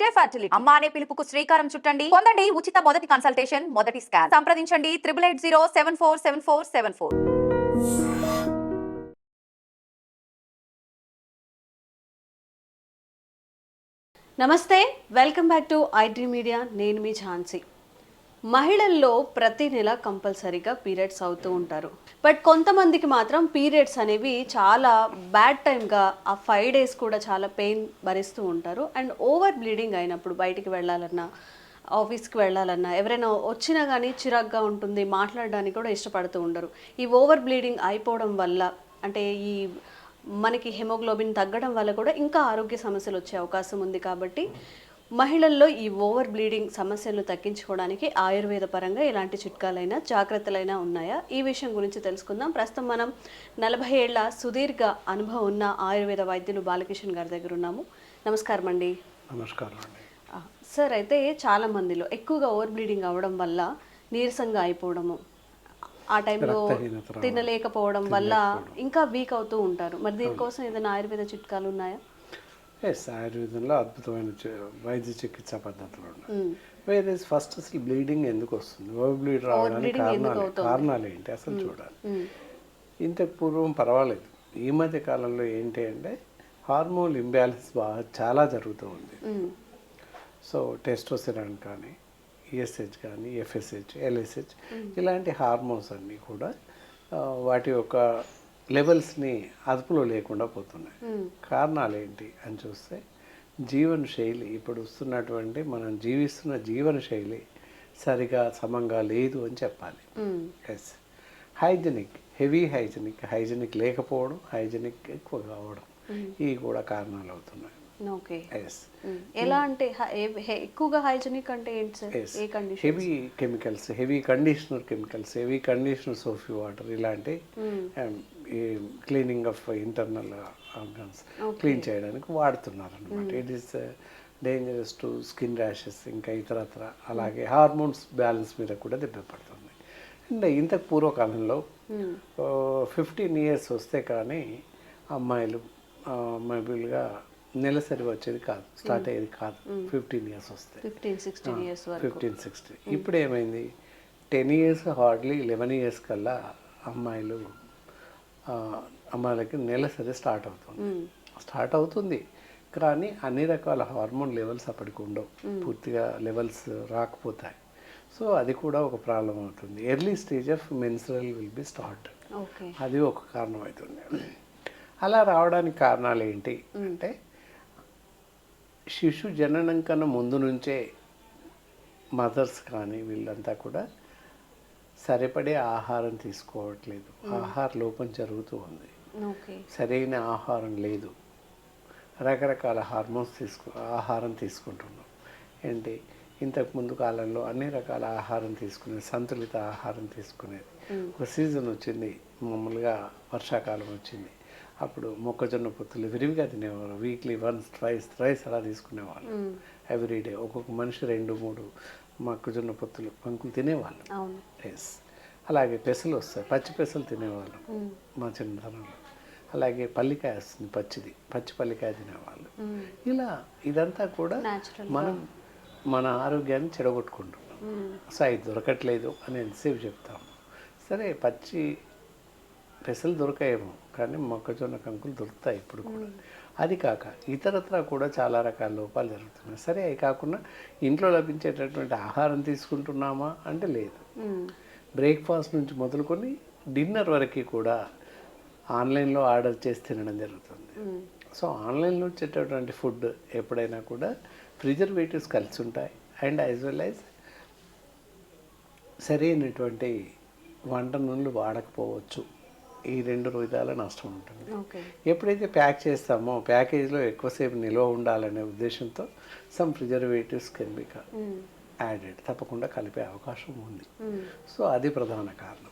Fertility fertility. అమ్మ అనే పిలుపుకు శ్రీకారం చుట్టండి. పొందండి ఉచిత మొదటి కన్సల్టేషన్ మొదటి స్కాన్. సంప్రదించండి triple eight zero seven four seven four seven four నమస్తే welcome back to iDream Media. నేను మీ ఝాన్సీ. మహిళల్లో ప్రతి నెల కంపల్సరీగా పీరియడ్స్ అవుతూ ఉంటారు. బట్ కొంతమందికి మాత్రం పీరియడ్స్ అనేవి చాలా బ్యాడ్ టైంగా ఆ ఫైవ్ డేస్ కూడా చాలా పెయిన్ భరిస్తూ ఉంటారు. అండ్ ఓవర్ బ్లీడింగ్ అయినప్పుడు బయటికి వెళ్ళాలన్నా ఆఫీస్కి వెళ్ళాలన్నా ఎవరైనా వచ్చినా కానీ చిరాగ్గా ఉంటుంది మాట్లాడడానికి కూడా ఇష్టపడుతూ ఉండరు. ఈ ఓవర్ బ్లీడింగ్ అయిపోవడం వల్ల అంటే ఈ మనకి హెమోగ్లోబిన్ తగ్గడం వల్ల కూడా ఇంకా ఆరోగ్య సమస్యలు వచ్చే అవకాశం ఉంది కాబట్టి మహిళల్లో ఈ ఓవర్ బ్లీడింగ్ సమస్యలను తగ్గించుకోవడానికి ఆయుర్వేద పరంగా ఎలాంటి చిట్కాలైనా జాగ్రత్తలైనా ఉన్నాయా? ఈ విషయం గురించి తెలుసుకుందాం. ప్రస్తుతం మనం నలభై ఏళ్ళ సుదీర్ఘ అనుభవం ఉన్న ఆయుర్వేద వైద్యులు బాలకిషన్ గారి దగ్గర ఉన్నాము. నమస్కారం అండి. నమస్కారం అండి. సార్ అయితే చాలా మందిలో ఎక్కువగా ఓవర్ బ్లీడింగ్ అవ్వడం వల్ల నీరసంగా అయిపోవడము ఆ టైంలో. తినలేకపోవడం వల్ల ఇంకా వీక్ అవుతూ ఉంటారు. మరి దీనికోసం ఏదైనా ఆయుర్వేద చిట్కాలు ఉన్నాయా? ఎస్ ఆయుర్వేదంలో అద్భుతమైన వైద్య చికిత్సా పద్ధతులు ఉన్నాయి. వేరే ఫస్ట్ అసలు బ్లీడింగ్ ఎందుకు వస్తుంది? ఓవర్ బ్లీడ్ రావడానికి కారణాలు? కారణాలు ఏంటి? అసలు చూడాలి. ఇంతకు పూర్వం పర్వాలేదు. ఈ మధ్య కాలంలో ఏంటి అంటే హార్మోన్ ఇంబ్యాలెన్స్ బాగా చాలా జరుగుతూ ఉంది. సో టెస్టోసిరాన్ కానీ ఈఎస్హెచ్ కానీ ఎఫ్ఎస్హెచ్ ఎల్ఎస్హెచ్ ఇలాంటి హార్మోన్స్ అన్నీ కూడా వాటి యొక్క లెవెల్స్ని అదుపులో లేకుండా పోతున్నాయి. కారణాలు ఏంటి అని చూస్తే జీవన శైలి ఇప్పుడు వస్తున్నటువంటి మనం జీవిస్తున్న జీవన శైలి సరిగా సమంగా లేదు అని చెప్పాలి. Yes hygienic heavy hygienic hygienic లేకపోవడం హైజెనిక్ ఎక్కువ కావడం ఇవి కూడా కారణాలు అవుతున్నాయి. ఓకే. ఎస్. ఎలా అంటే ఎక్కువగా హైజెనిక్ అంటే ఏంటి sir? Heavy chemicals heavy conditioner chemicals heavy conditioner soapy water ఇలాంటి ఈ cleaning of internal organs clean చేయడానికి వాడుతున్నారు అనమాట it is dangerous to skin rashes ఇంకా ఇతరత్ర. అలాగే హార్మోన్స్ బ్యాలెన్స్ మీద కూడా దెబ్బపడుతుంది. అండ్ ఇంతకు పూర్వకాలంలో ఫిఫ్టీన్ ఇయర్స్ వస్తే కానీ అమ్మాయిలు అమ్మాయిలుగా నెలసరి వచ్చేది కాదు స్టార్ట్ అయ్యేది కాదు. ఫిఫ్టీన్ ఇయర్స్ వస్తే. ఫిఫ్టీన్ సిక్స్టీన్ ఇప్పుడు ఏమైంది? Ten years hardly eleven years కల్లా అమ్మాయిలు అమ్మాయిలకి నెలసరి స్టార్ట్ అవుతుంది. స్టార్ట్ అవుతుంది. కానీ అన్ని రకాల హార్మోన్ లెవెల్స్ అప్పటికి ఉండవు. పూర్తిగా లెవెల్స్ రాకపోతాయి. సో అది కూడా ఒక ప్రాబ్లం అవుతుంది. Early stage of menstrual will be start అది ఒక కారణం అవుతుంది. అలా రావడానికి కారణాలు ఏంటి? అంటే శిశు జననం కన్నా ముందు నుంచే మదర్స్ కానీ వీళ్ళంతా కూడా సరిపడే ఆహారం తీసుకోవట్లేదు. ఆహార లోపం జరుగుతూ ఉంది. సరైన ఆహారం లేదు. రకరకాల హార్మోన్స్ తీసుకు ఆహారం తీసుకుంటున్నాం. ఏంటి? ఇంతకు ముందు కాలంలో అన్ని రకాల ఆహారం తీసుకునేది సంతులిత ఆహారం తీసుకునేది. ఒక సీజన్ వచ్చింది మామూలుగా వర్షాకాలం వచ్చింది. అప్పుడు మొక్కజొన్న పొత్తులు విరివిగా తినేవారు వీక్లీ వన్స్ ట్రైస్ థ్రైస్ అలా తీసుకునేవాళ్ళు. ఎవ్రీడే ఒక్కొక్క మనిషి రెండు మూడు మొక్కజొన్న పొత్తులు పంకులు తినేవాళ్ళు. ఎస్ అలాగే పెసలు వస్తాయి. పచ్చి పెసలు తినేవాళ్ళం. మా చిన్నతనంలో. అలాగే పల్లికాయ వస్తుంది పచ్చిది. పచ్చి పల్లికాయ తినేవాళ్ళు. ఇలా ఇదంతా కూడా మనం మన ఆరోగ్యాన్ని చెడగొట్టుకుంటున్నాం. సో అది దొరకట్లేదు అని ఎంతసేపు చెప్తాము. సరే పచ్చి పెసలు దొరకాయేమో కానీ మొక్కజొన్న కంకులు దొరుకుతాయి ఇప్పుడు కూడా. అది కాక ఇతరత్ర కూడా చాలా రకాల లోపాలు జరుగుతున్నాయి. సరే అవి కాకుండా ఇంట్లో లభించేటటువంటి ఆహారం తీసుకుంటున్నామా అంటే లేదు. బ్రేక్ఫాస్ట్ నుంచి మొదలుకొని డిన్నర్ వరకు కూడా ఆన్లైన్లో ఆర్డర్ చేసి తినడం జరుగుతుంది. సో ఆన్లైన్లో వచ్చేటటువంటి ఫుడ్ ఎప్పుడైనా కూడా ప్రిజర్వేటివ్స్ కలిసి ఉంటాయి. అండ్ యాజ్ వెల్ యాజ్ సరైనటువంటి వంట నూనెలు వాడకపోవచ్చు. ఈ రెండు విధాల నష్టం ఉంటుంది. ఎప్పుడైతే ప్యాక్ చేస్తామో ప్యాకేజ్లో ఎక్కువసేపు నిల్వ ఉండాలనే ఉద్దేశంతో some preservatives can be. Added తప్పకుండా కలిపే అవకాశం ఉంది. మ్మ్. సో అది ప్రధాన కారణం.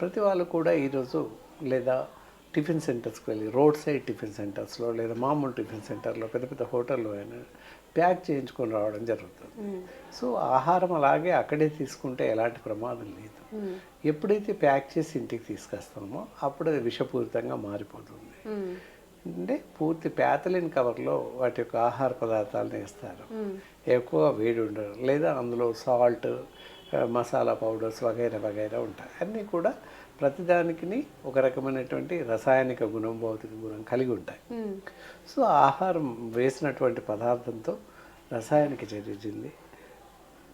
ప్రతి వాళ్ళు కూడా ఈరోజు లేదా టిఫిన్ సెంటర్స్కి వెళ్ళి రోడ్ సైడ్ టిఫిన్ సెంటర్స్లో లేదా మామూలు టిఫిన్ సెంటర్లో పెద్ద పెద్ద హోటల్లో అయినా ప్యాక్ చేయించుకొని రావడం జరుగుతుంది. సో ఆహారం అలాగే అక్కడే తీసుకుంటే ఎలాంటి ప్రమాదం లేదు. ఎప్పుడైతే ప్యాక్ చేసి ఇంటికి తీసుకొస్తామో అప్పుడు అది విషపూరితంగా మారిపోతుంది. అంటే పూర్తి ప్యాథలిన్ కవర్లో వాటి యొక్క ఆహార పదార్థాలను వేస్తారు. ఎక్కువ వేడి ఉండరు లేదా అందులో సాల్ట్ మసాలా పౌడర్స్ వగైరా వగైరా ఉంటాయి. అన్నీ కూడా ప్రతిదానికి ఒక రకమైనటువంటి రసాయనిక గుణం భౌతిక గుణం కలిగి ఉంటాయి. సో ఆహారం వేసినటువంటి పదార్థంతో రసాయనిక చర్య చెంది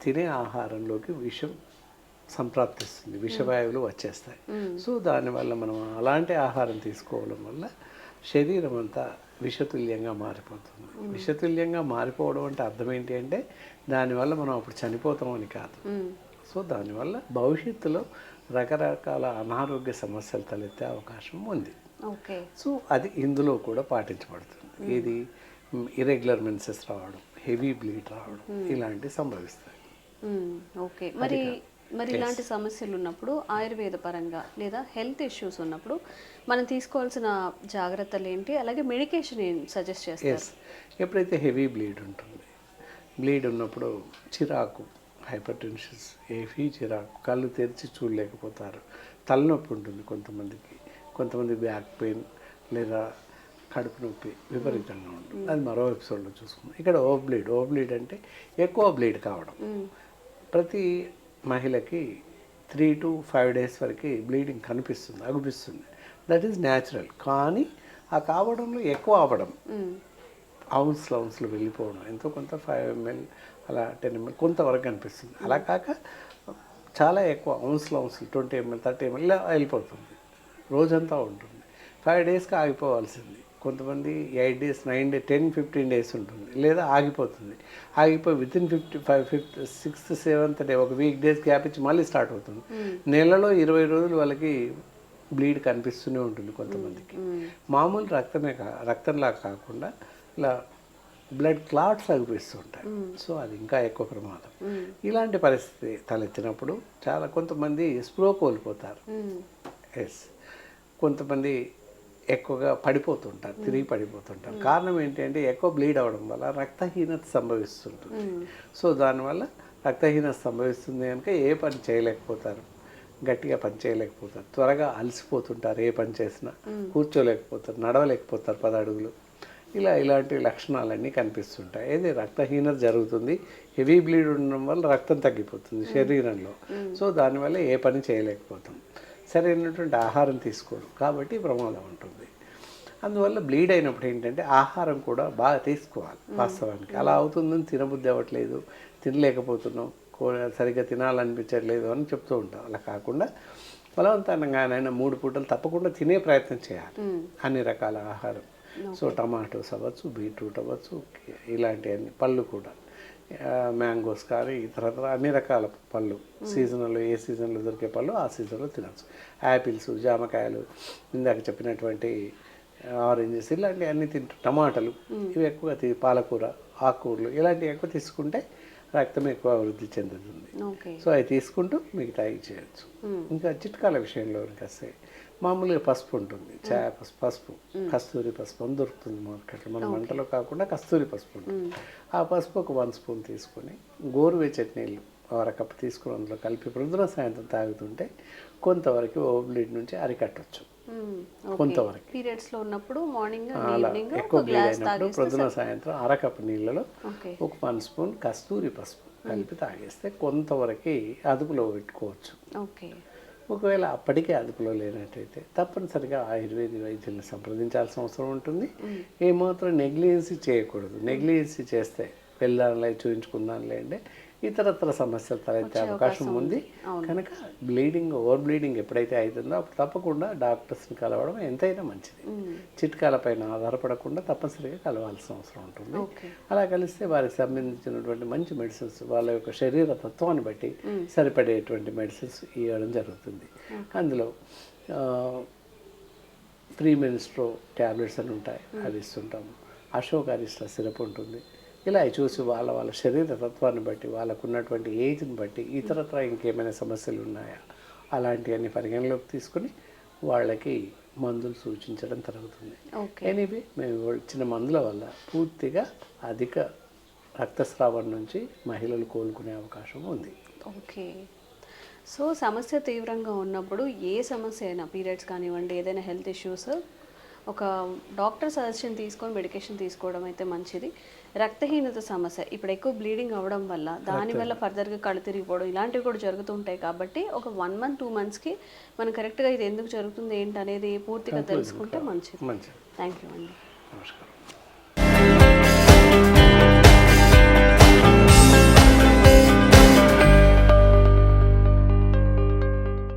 తినే ఆహారంలోకి విషం సంప్రాప్తిస్తుంది. విషవాయువులు వచ్చేస్తాయి. సో దానివల్ల మనం అలాంటి ఆహారం తీసుకోవడం వల్ల శరీరం అంతా విషతుల్యంగా మారిపోతుంది. విషతుల్యంగా మారిపోవడం అంటే అర్థం ఏంటి అంటే దానివల్ల మనం అప్పుడు చనిపోతామని కాదు. సో దానివల్ల భవిష్యత్తులో రకరకాల అనారోగ్య సమస్యలు తలెత్తే అవకాశం ఉంది. ఓకే. సో అది ఇందులో కూడా పాటించబడుతుంది. ఇది ఇరెగ్యులర్ మెన్సెస్ రావడం హెవీ బ్లీడ్ రావడం ఇలాంటివి సంభవిస్తాయి. ఓకే. మరి మరి ఇలాంటి సమస్యలు ఉన్నప్పుడు ఆయుర్వేద పరంగా లేదా హెల్త్ ఇష్యూస్ ఉన్నప్పుడు మనం తీసుకోవాల్సిన జాగ్రత్తలు ఏంటి? అలాగే మెడికేషన్ ఏం సజెస్ట్ చేస్తారు? ఎప్పుడైతే హెవీ బ్లీడ్ ఉంటుంది బ్లీడ్ ఉన్నప్పుడు చిరాకు హైపర్ టెన్షన్స్ హెవీ చిరాకు. కళ్ళు తెరిచి చూడలేకపోతారు. తలనొప్పి ఉంటుంది కొంతమందికి. కొంతమంది బ్యాక్ పెయిన్ లేదా కడుపు నొప్పి విపరీతంగా ఉంటుంది. అది మరో ఎపిసోడ్లో చూసుకుందాం. ఇక్కడ ఓ బ్లీడ్. ఓ బ్లీడ్ అంటే ఎక్కువ బ్లీడ్ కావడం. ప్రతి మహిళకి త్రీ టు ఫైవ్ డేస్ వరకు బ్లీడింగ్ కనిపిస్తుంది అగుపిస్తుంది. దట్ ఈస్ న్యాచురల్ కానీ ఆ కావడంలో ఎక్కువ అవ్వడం మ్మ్. అవున్స్లో అవున్స్లో వెళ్ళిపోవడం. ఎంతో కొంత ఫైవ్ ఎంఎల్ అలా టెన్ ఎంఎల్ కొంతవరకు కనిపిస్తుంది అలా కాక చాలా ఎక్కువ అవున్స్లో అవున్స్లు ట్వంటీ ఎంఎల్ థర్టీ ఎంఎల్ వెళ్ళిపోతుంది. రోజంతా ఉంటుంది. ఫైవ్ డేస్కి ఆగిపోవాల్సింది. కొంతమంది eight days nine day ten fifteen days ఉంటుంది. లేదా ఆగిపోతుంది. ఆగిపోయి within fifty five fifth sixth seventh day ఒక వీక్ డేస్ గ్యాప్ ఇచ్చి మళ్ళీ స్టార్ట్ అవుతుంది. నెలలో ఇరవై రోజులు వాళ్ళకి బ్లీడ్ కనిపిస్తూనే ఉంటుంది కొంతమందికి. మామూలు రక్తమే కా రక్తంలా కాకుండా ఇలా బ్లడ్ క్లాట్స్ అగిపిస్తుంటాయి. సో అది ఇంకా ఎక్కువ ప్రమాదం. ఇలాంటి పరిస్థితి తలెత్తినప్పుడు చాలా కొంతమంది స్ప్రో కోల్పోతారు. ఎస్ కొంతమంది ఎక్కువగా పడిపోతుంటారు తిరిగి పడిపోతుంటారు. కారణం ఏంటంటే ఎక్కువ బ్లీడ్ అవ్వడం వల్ల రక్తహీనత సంభవిస్తుంటుంది. సో దానివల్ల రక్తహీనత సంభవిస్తుంది కనుక ఏ పని చేయలేకపోతారు. గట్టిగా పని చేయలేకపోతారు. త్వరగా అలసిపోతుంటారు ఏ పని చేసినా. కూర్చోలేకపోతారు నడవలేకపోతారు పది అడుగులు. ఇలా ఇలాంటి లక్షణాలన్నీ కనిపిస్తుంటాయి. ఏది రక్తహీనత జరుగుతుంది హెవీ బ్లీడ్ ఉండడం వల్ల రక్తం తగ్గిపోతుంది శరీరంలో. సో దానివల్ల ఏ పని చేయలేకపోతాం. సరైనటువంటి ఆహారం తీసుకోరు కాబట్టి ప్రమాదం ఉంటుంది. అందువల్ల బ్లీడ్ అయినప్పుడు ఏంటంటే ఆహారం కూడా బాగా తీసుకోవాలి వాస్తవానికి. అలా అవుతుందని తినబుద్ధి అవ్వట్లేదు తినలేకపోతున్నాం సరిగ్గా తినాలనిపించట్లేదు అని చెప్తూ ఉంటాం. అలా కాకుండా బలవంతంగానైనా మూడు పూటలు తప్పకుండా తినే ప్రయత్నం చేయాలి. అన్ని రకాల ఆహారం. సో టమాటోస్ అవ్వచ్చు బీట్రూట్ అవ్వచ్చు ఇలాంటి అన్ని పళ్ళు కూడా. మ్యాంగోస్ కానీ ఇతర అన్ని రకాల పళ్ళు. సీజనల్లో ఏ సీజన్లో దొరికే పళ్ళు ఆ సీజన్లో తినచ్చు. యాపిల్స్ జామకాయలు ఇందాక చెప్పినటువంటి ఆరెంజెస్ ఇలాంటి అన్ని తింటు టమాటాలు ఇవి ఎక్కువ పాలకూర ఆకుకూరలు ఇలాంటివి ఎక్కువ తీసుకుంటే రక్తం ఎక్కువ వృద్ధి చెందుతుంది. సో అవి తీసుకుంటూ మిగతా చేయొచ్చు. ఇంకా చిట్కాల విషయంలో వస్తే మామూలుగా పసుపు ఉంటుంది. చాయ పసుపు. పసుపు కస్తూరి పసుపు అని దొరుకుతుంది మార్కెట్లో. మన వంటలో కాకుండా కస్తూరి పసుపు ఉంటుంది. ఆ పసుపు ఒక వన్ స్పూన్ తీసుకొని గోరువెచ్చటి నీళ్ళు అరకప్పు తీసుకుని అందులో కలిపి ప్రొద్దున సాయంత్రం తాగుతుంటే కొంతవరకు ఓబ్లీడ్ నుంచి అరికట్టవచ్చు కొంతవరకు. పీరియడ్స్లో ఉన్నప్పుడు మార్నింగ్ అలా ఎక్కువ బ్లీడ్ అయినప్పుడు ప్రొద్దున సాయంత్రం అరకప్పు నీళ్ళలో ఒక వన్ స్పూన్ కస్తూరి పసుపు కలిపి తాగేస్తే కొంతవరకు అదుపులో పెట్టుకోవచ్చు. ఓకే. ఒకవేళ అప్పటికే అదుపులో లేనట్టయితే తప్పనిసరిగా ఆయుర్వేద వైద్యుల్ని సంప్రదించాల్సిన అవసరం ఉంటుంది. ఏమాత్రం నెగ్లిజెన్సీ చేయకూడదు. నెగ్లిజెన్సీ చేస్తే వెళ్దాంలే చూపించుకుందాంలే అంటే ఇతరత్ర సమస్యలు తలెత్తే అవకాశం ఉంది. కనుక బ్లీడింగ్ ఓవర్ బ్లీడింగ్ ఎప్పుడైతే అవుతుందో అప్పుడు తప్పకుండా డాక్టర్స్ని కలవడం ఎంతైనా మంచిది. చిట్కాలపైన ఆధారపడకుండా తప్పనిసరిగా కలవాల్సిన అవసరం ఉంటుంది. అలా కలిస్తే వారికి సంబంధించినటువంటి మంచి మెడిసిన్స్ వాళ్ళ యొక్క శరీర తత్వాన్ని బట్టి సరిపడేటువంటి మెడిసిన్స్ ఇవ్వడం జరుగుతుంది. అందులో ప్రీ మినిస్ట్రో ట్యాబ్లెట్స్ అని ఉంటాయి. అవి ఇస్తుంటాము. అశోక్ అరిస్టా సిరప్ ఉంటుంది. ఇలా చూసి వాళ్ళ వాళ్ళ శరీర తత్వాన్ని బట్టి వాళ్ళకు ఉన్నటువంటి ఏజ్ని బట్టి ఇతరత్ర ఇంకేమైనా సమస్యలు ఉన్నాయా? అలాంటివన్నీ పరిగణలోకి తీసుకుని వాళ్ళకి మందులు సూచించడం జరుగుతుంది. ఓకే. ఎనీవే మేము ఇచ్చిన మందుల వల్ల పూర్తిగా అధిక రక్తస్రావం నుంచి మహిళలు కోలుకునే అవకాశం ఉంది. ఓకే. సో సమస్య తీవ్రంగా ఉన్నప్పుడు ఏ సమస్య అయినా పీరియడ్స్ కానివ్వండి ఏదైనా హెల్త్ ఇష్యూస్ ఒక డాక్టర్ సజెషన్ తీసుకొని మెడికేషన్ తీసుకోవడం అయితే మంచిది. రక్తహీనత సమస్య ఇప్పుడు ఎక్కువ బ్లీడింగ్ అవ్వడం వల్ల దానివల్ల ఫర్దర్గా కళ్ళు తిరిగిపోవడం ఇలాంటివి కూడా జరుగుతుంటాయి కాబట్టి ఒక వన్ మంత్ టూ మంత్స్కి మనం కరెక్ట్గా ఇది ఎందుకు జరుగుతుంది ఏంటి అనేది పూర్తిగా తెలుసుకుంటే మంచిది. మంచిది. థ్యాంక్ యూ అండి. నమస్కారం.